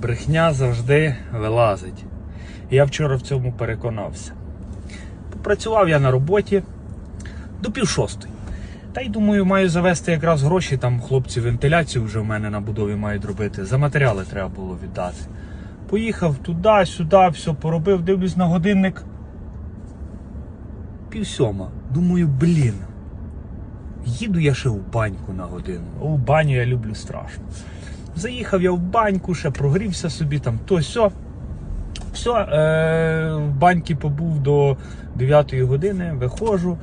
Брехня завжди вилазить. Я вчора в цьому переконався. Попрацював я на роботі до пів шостої. Та й думаю, маю завести якраз гроші. Там хлопці вентиляцію вже в мене на будові мають робити. За матеріали треба було віддати. Поїхав туди, сюди, все поробив, дивлюсь на годинник. Пів сьома. Думаю, блін. Їду я ще в баньку на годину. У баню я люблю страшно. Заїхав я в баньку, ще прогрівся собі там то сьо. Все, е, в баньки побув до 9 години, виходжу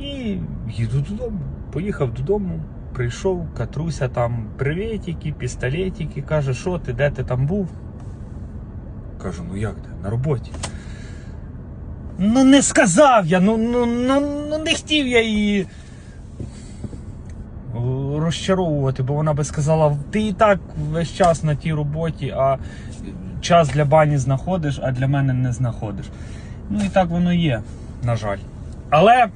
і їду додому. Поїхав додому, прийшов, катруся там привітики, пістолетики. Каже, що ти, де ти там був? Кажу, ну як ти? На роботі. Ну не сказав я, ну, ну, ну, ну не хотів я її розчаровувати, бо вона би сказала, ти і так весь час на тій роботі, а час для бані знаходиш, а для мене не знаходиш. Ну і так воно є, на жаль. Але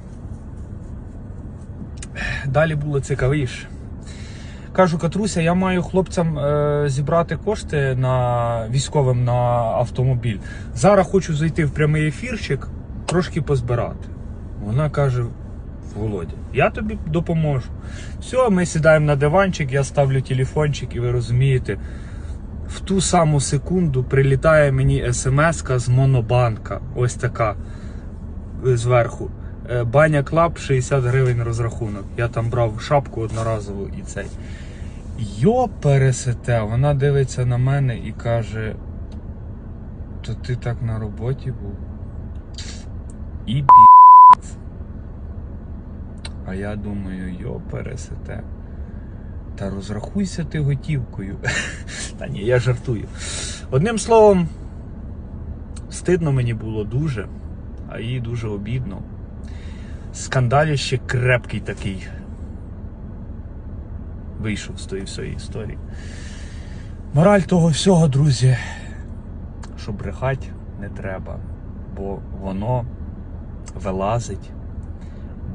далі було цікавіше. Кажу, Катруся, я маю хлопцям е, зібрати кошти на військовим на автомобіль. Зараз хочу зайти в прямий ефірчик, трошки позбирати. Вона каже: Володя, я тобі допоможу. Все, ми сідаємо на диванчик, я ставлю телефончик, і ви розумієте, в ту саму секунду прилітає мені смс з Монобанка. Ось така е, зверху. Е, Баня Клаб 60 гривень розрахунок. Я там брав шапку одноразову і цей. Йо пересете, вона дивиться на мене і каже: То ти так на роботі був? І бі. А я думаю, йо пересете. Та розрахуйся ти готівкою. Та ні, я жартую. Одним словом, стидно мені було дуже, а їй дуже обідно. Скандаліще крепкий такий. Вийшов з тої всієї історії. Мораль того всього, друзі, що брехати не треба, бо воно вилазить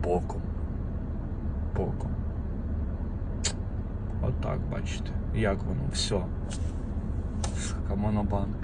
боком. Боком. Отак, бачите, як воно все. Монобанк.